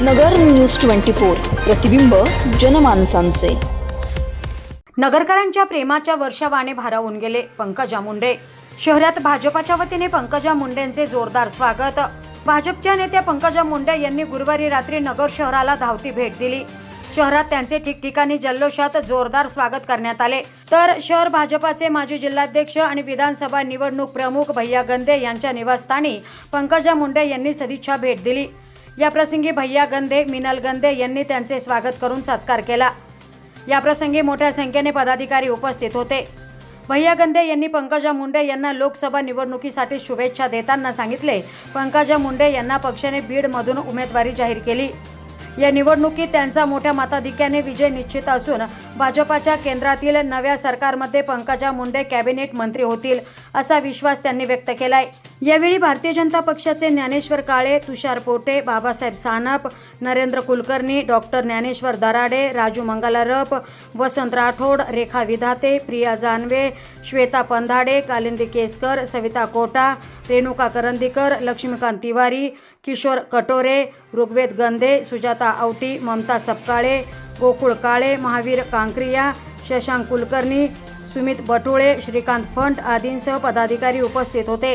नगर news twenty four प्रतिबिंब जनमानसांचे. नगरकरांच्या प्रेमाच्या वर्षावाने भारावून गेले पंकजा मुंडे. शहरात भाजपाच्या वतीने पंकजा मुंडेंचे जोरदार स्वागत. भाजपच्या नेत्या पंकजा मुंडे यांनी गुरुवारी रात्री नगर शहराला धावती भेट दिली. शहरात त्यांचे ठिकठिकाणी जल्लोषात जोरदार स्वागत करण्यात आले. तर शहर भाजपाचे माजी जिल्हाध्यक्ष आणि विधानसभा निवडणूक प्रमुख भैया गंदे यांच्या निवासस्थानी पंकजा मुंडे यांनी सदिच्छा भेट दिली. या प्रसंगी भैया गंदे मिनल गंदे यांनी त्यांचे स्वागत करून सत्कार केला. या प्रसंगी मोठ्या संख्येने पदाधिकारी उपस्थित होते. भैया गंदे यांनी पंकजा मुंडे यांना लोकसभा निवडणुकीसाठी शुभेच्छा देताना सांगितले. पंकजा मुंडे यांना पक्षाने बीडमधून उमेदवारी जाहीर केली. या निवडणुकीत त्यांचा मोठ्या मताधिक्याने विजय निश्चित असून भाजपाच्या केंद्रातील नव्या सरकारमध्ये पंकजा मुंडे कॅबिनेट मंत्री होतील असा विश्वास त्यांनी व्यक्त केलाय. यावेळी भारतीय जनता पक्षाचे ज्ञानेश्वर काळे तुषार पोटे बाबासाहेब सानप नरेंद्र कुलकर्णी डॉक्टर ज्ञानेश्वर दराडे राजू मंगलारप वसंत राठोड रेखा विधाते प्रिया जानवे श्वेता पंधाडे कालिंदी केसकर सविता कोटा रेणुका करंदीकर लक्ष्मीकांत तिवारी किशोर कटोरे ऋग्वेद गंधे सुजाता आवटी ममता सपकाळे गोकुळ काळे महावीर कांक्रिया शशांक कुलकर्णी सुमित बटुळे श्रीकांत फंट आदींसह पदाधिकारी उपस्थित होते.